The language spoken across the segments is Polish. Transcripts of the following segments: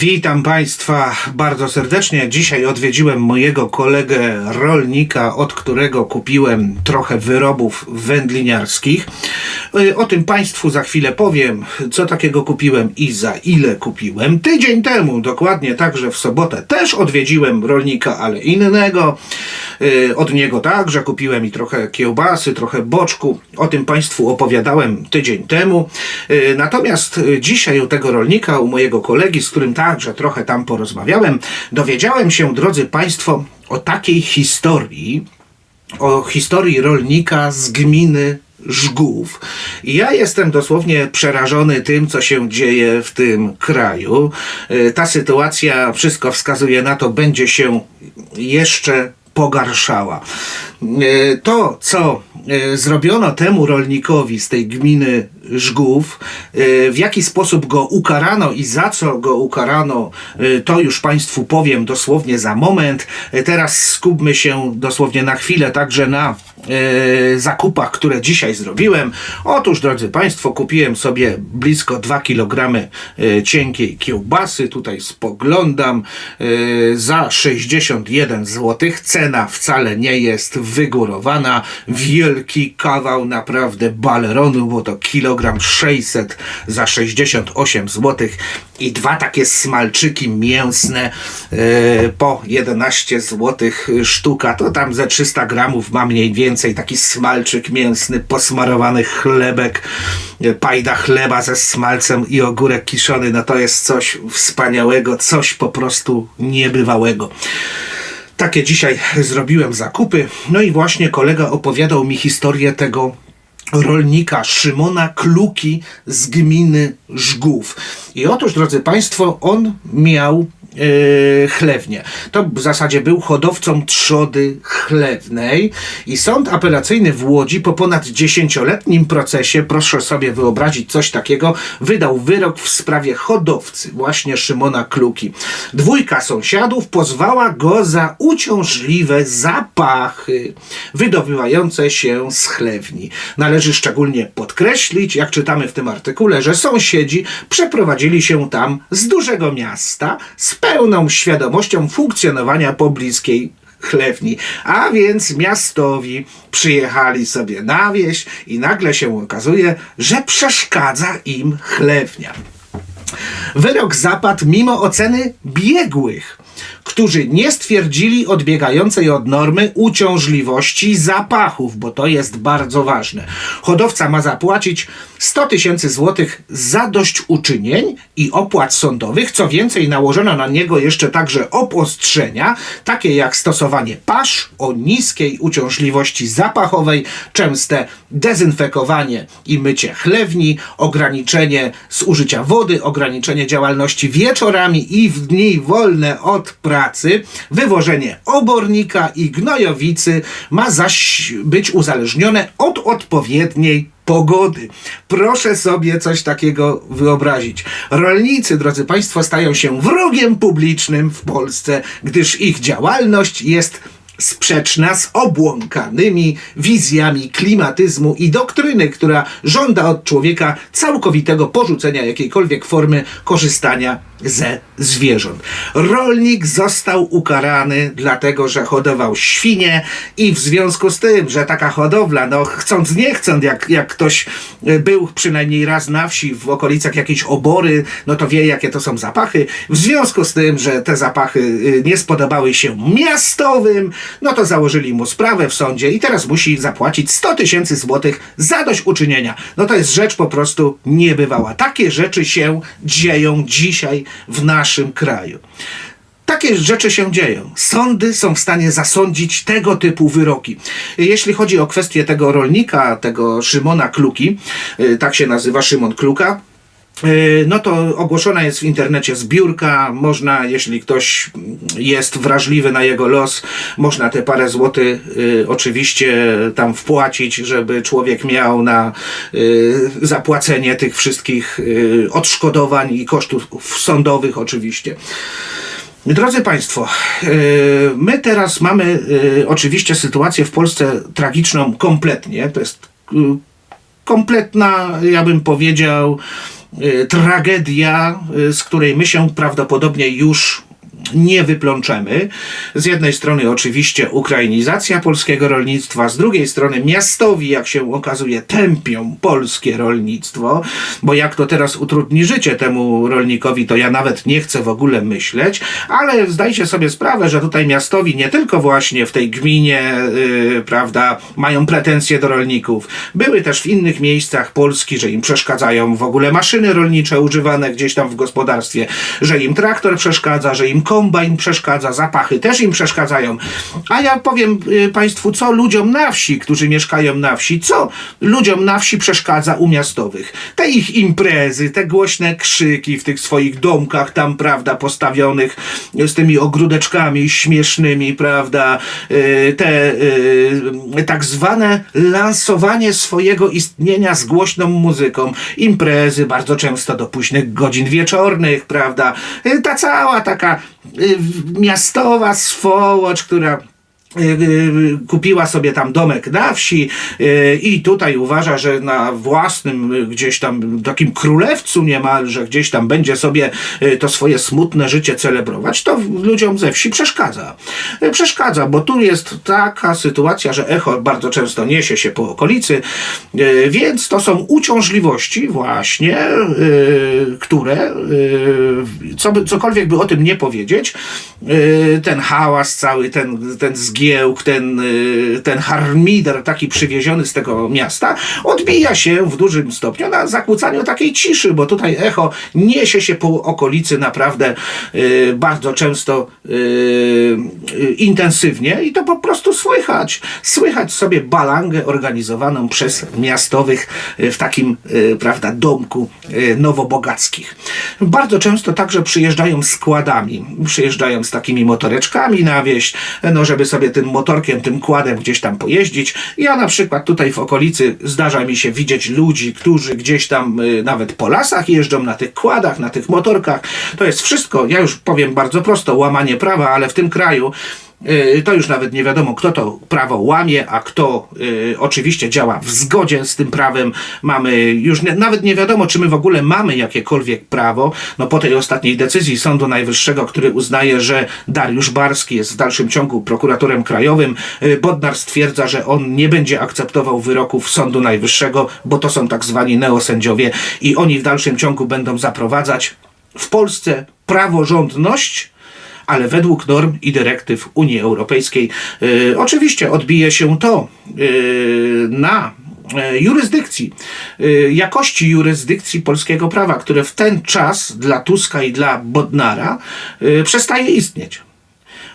Witam Państwa bardzo serdecznie. Dzisiaj odwiedziłem mojego kolegę rolnika, od którego kupiłem trochę wyrobów wędliniarskich. Y, O tym Państwu za chwilę powiem, co takiego kupiłem i za ile kupiłem. Tydzień temu, dokładnie także w sobotę, też odwiedziłem rolnika, ale innego. Y, Od niego także kupiłem i trochę kiełbasy, trochę boczku. O tym Państwu opowiadałem tydzień temu. Y, Natomiast y, dzisiaj u tego rolnika, u mojego kolegi, z którym także trochę tam porozmawiałem, dowiedziałem się, drodzy Państwo, o takiej historii, o historii rolnika z gminy Żgów. Ja jestem dosłownie przerażony tym, co się dzieje w tym kraju. Ta sytuacja, wszystko wskazuje na to, będzie się jeszcze pogarszała. E, To, co e, zrobiono temu rolnikowi z tej gminy Żgów, e, w jaki sposób go ukarano i za co go ukarano, e, to już Państwu powiem dosłownie za moment. E, Teraz skupmy się dosłownie na chwilę także na zakupach, które dzisiaj zrobiłem. Otóż, drodzy Państwo, kupiłem sobie blisko 2 kg cienkiej kiełbasy. Tutaj spoglądam za 61 zł. Cena wcale nie jest wygórowana. Wielki kawał naprawdę baleronu, bo to kilogram 600 za 68 zł i dwa takie smalczyki mięsne e, po 11 zł sztuka. To tam ze 300 gramów ma mniej więcej taki smalczyk mięsny, posmarowany chlebek, e, pajda chleba ze smalcem i ogórek kiszony. No to jest coś wspaniałego, coś po prostu niebywałego. Takie dzisiaj zrobiłem zakupy. No i właśnie kolega opowiadał mi historię tego rolnika Szymona Kluki z gminy Żgów. I otóż, drodzy Państwo, on miał e, chlewnię. To w zasadzie był hodowcą trzody chlewnej i sąd apelacyjny w Łodzi po ponad dziesięcioletnim procesie, proszę sobie wyobrazić coś takiego, wydał wyrok w sprawie hodowcy właśnie Szymona Kluki. Dwójka sąsiadów pozwała go za uciążliwe zapachy wydobywające się z chlewni. Należy szczególnie podkreślić, jak czytamy w tym artykule, że sąsiedzi przeprowadzili się tam z dużego miasta z pełną świadomością funkcjonowania pobliskiej chlewni. A więc miastowi przyjechali sobie na wieś i nagle się okazuje, że przeszkadza im chlewnia. Wyrok zapadł mimo oceny biegłych, którzy nie stwierdzili odbiegającej od normy uciążliwości zapachów, bo to jest bardzo ważne. Hodowca ma zapłacić 100 tysięcy złotych zadośćuczynień i opłat sądowych. Co więcej, nałożono na niego jeszcze także obostrzenia, takie jak stosowanie pasz o niskiej uciążliwości zapachowej, częste dezynfekowanie i mycie chlewni, ograniczenie zużycia wody, ograniczenie działalności wieczorami i w dni wolne od pracy, wywożenie obornika i gnojowicy ma zaś być uzależnione od odpowiedniej pogody. Proszę sobie coś takiego wyobrazić. Rolnicy, drodzy Państwo, stają się wrogiem publicznym w Polsce, gdyż ich działalność jest sprzeczna z obłąkanymi wizjami klimatyzmu i doktryny, która żąda od człowieka całkowitego porzucenia jakiejkolwiek formy korzystania ze zwierząt. Rolnik został ukarany dlatego, że hodował świnie i w związku z tym, że taka hodowla, no chcąc nie chcąc, jak, jak ktoś e, był przynajmniej raz na wsi w okolicach jakiejś obory, no to wie jakie to są zapachy. W związku z tym, że te zapachy y, nie spodobały się miastowym, no to założyli mu sprawę w sądzie i teraz musi zapłacić 100 tysięcy złotych zadośćuczynienia. No to jest rzecz po prostu niebywała. Takie rzeczy się dzieją dzisiaj w naszym kraju. Takie rzeczy się dzieją. Sądy są w stanie zasądzić tego typu wyroki. Jeśli chodzi o kwestię tego rolnika, tego Szymona Kluki, y, tak się nazywa Szymon Kluka, no to ogłoszona jest w internecie zbiórka. Można, jeśli ktoś jest wrażliwy na jego los, można te parę złotych y, oczywiście tam wpłacić, żeby człowiek miał na y, zapłacenie tych wszystkich y, odszkodowań i kosztów sądowych oczywiście. Drodzy Państwo, my teraz mamy oczywiście sytuację w Polsce tragiczną kompletnie. To jest kompletna, ja bym powiedział, tragedia, y, z której my się prawdopodobnie już nie wyplączemy. Z jednej strony oczywiście ukrainizacja polskiego rolnictwa, z drugiej strony miastowi, jak się okazuje, tępią polskie rolnictwo, bo jak to teraz utrudni życie temu rolnikowi, to ja nawet nie chcę w ogóle myśleć, ale zdajcie sobie sprawę, że tutaj miastowi nie tylko właśnie w tej gminie, yy, prawda, mają pretensje do rolników. Były też w innych miejscach Polski, że im przeszkadzają w ogóle maszyny rolnicze używane gdzieś tam w gospodarstwie, że im traktor przeszkadza, że im kombajn przeszkadza, zapachy też im przeszkadzają. A ja powiem y, Państwu, co ludziom na wsi, którzy mieszkają na wsi, co ludziom na wsi przeszkadza u miastowych. Te ich imprezy, te głośne krzyki w tych swoich domkach tam, prawda, postawionych z tymi ogródeczkami śmiesznymi, prawda, y, te y, tak zwane lansowanie swojego istnienia z głośną muzyką, imprezy bardzo często do późnych godzin wieczornych, prawda, ta cała taka miastowa swołocz, która y, y, kupiła sobie tam domek na wsi y, i tutaj uważa, że na własnym y, gdzieś tam takim królewcu niemalże gdzieś tam będzie sobie y, to swoje smutne życie celebrować, to ludziom ze wsi przeszkadza. Y, Przeszkadza, bo tu jest taka sytuacja, że echo bardzo często niesie się po okolicy, y, więc to są uciążliwości właśnie, y, które y, co by, cokolwiek by o tym nie powiedzieć, y, ten hałas cały, ten, ten zgiełk, ten, y, ten harmider taki przywieziony z tego miasta odbija się w dużym stopniu na zakłócaniu takiej ciszy, bo tutaj echo niesie się po okolicy naprawdę y, bardzo często y, intensywnie i to po prostu słychać. Słychać sobie balangę organizowaną przez miastowych w takim, prawda, domku nowobogackich. Bardzo często także przyjeżdżają składami, przyjeżdżają z takimi motoreczkami na wieś, no żeby sobie tym motorkiem, tym kładem gdzieś tam pojeździć. Ja na przykład tutaj w okolicy zdarza mi się widzieć ludzi, którzy gdzieś tam y, nawet po lasach jeżdżą na tych kładach, na tych motorkach. To jest wszystko, ja już powiem bardzo prosto, łamanie prawa, ale w tym kraju to już nawet nie wiadomo, kto to prawo łamie, a kto y, oczywiście działa w zgodzie z tym prawem. Mamy już nie, nawet nie wiadomo, czy my w ogóle mamy jakiekolwiek prawo. No po tej ostatniej decyzji Sądu Najwyższego, który uznaje, że Dariusz Barski jest w dalszym ciągu prokuratorem krajowym, y, Bodnar stwierdza, że on nie będzie akceptował wyroków Sądu Najwyższego, bo to są tak zwani neosędziowie i oni w dalszym ciągu będą zaprowadzać w Polsce praworządność, ale według norm i dyrektyw Unii Europejskiej. Y, oczywiście odbije się to y, na y, jurysdykcji, y, jakości jurysdykcji polskiego prawa, które w ten czas dla Tuska i dla Bodnara przestaje istnieć.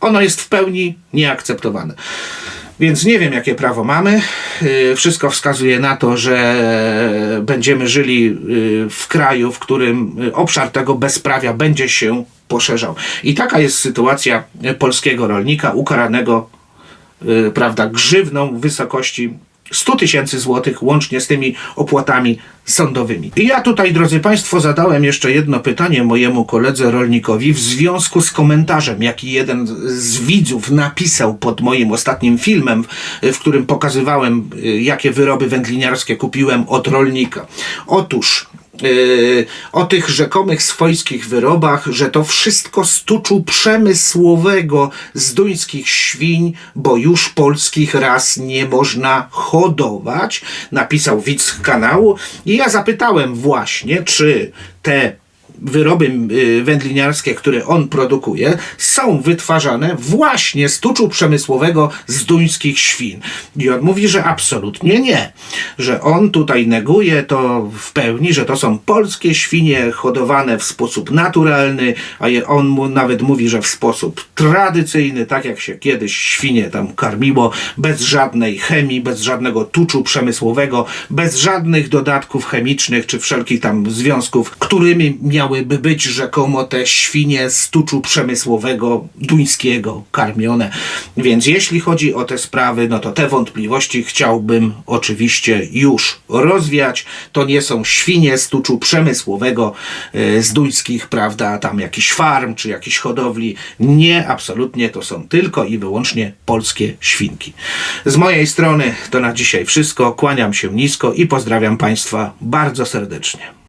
Ono jest w pełni nieakceptowane. Więc nie wiem, jakie prawo mamy. Y, Wszystko wskazuje na to, że będziemy żyli y, w kraju, w którym y, obszar tego bezprawia będzie się poszerzał. I taka jest sytuacja polskiego rolnika ukaranego prawda, grzywną w wysokości 100 tysięcy złotych, łącznie z tymi opłatami sądowymi. I ja tutaj, drodzy Państwo, zadałem jeszcze jedno pytanie mojemu koledze rolnikowi w związku z komentarzem, jaki jeden z widzów napisał pod moim ostatnim filmem, w którym pokazywałem, y, jakie wyroby wędliniarskie kupiłem od rolnika. Otóż o tych rzekomych swojskich wyrobach, że to wszystko z tuczu przemysłowego z duńskich świń, bo już polskich ras nie można hodować, napisał widz kanału. I ja zapytałem właśnie, czy te wyroby y, wędliniarskie, które on produkuje, są wytwarzane właśnie z tuczu przemysłowego z duńskich świn. I on mówi, że absolutnie nie. Że on tutaj neguje to w pełni, że to są polskie świnie hodowane w sposób naturalny, a on mu nawet mówi, że w sposób tradycyjny, tak jak się kiedyś świnie tam karmiło, bez żadnej chemii, bez żadnego tuczu przemysłowego, bez żadnych dodatków chemicznych czy wszelkich tam związków, którymi miałyby być rzekomo te świnie z tuczu przemysłowego duńskiego karmione. Więc jeśli chodzi o te sprawy, no to te wątpliwości chciałbym oczywiście już rozwiać. To nie są świnie z tuczu przemysłowego e, z duńskich, prawda, tam jakiś farm czy jakiś hodowli. Nie, absolutnie to są tylko i wyłącznie polskie świnki. Z mojej strony to na dzisiaj wszystko. Kłaniam się nisko i pozdrawiam Państwa bardzo serdecznie.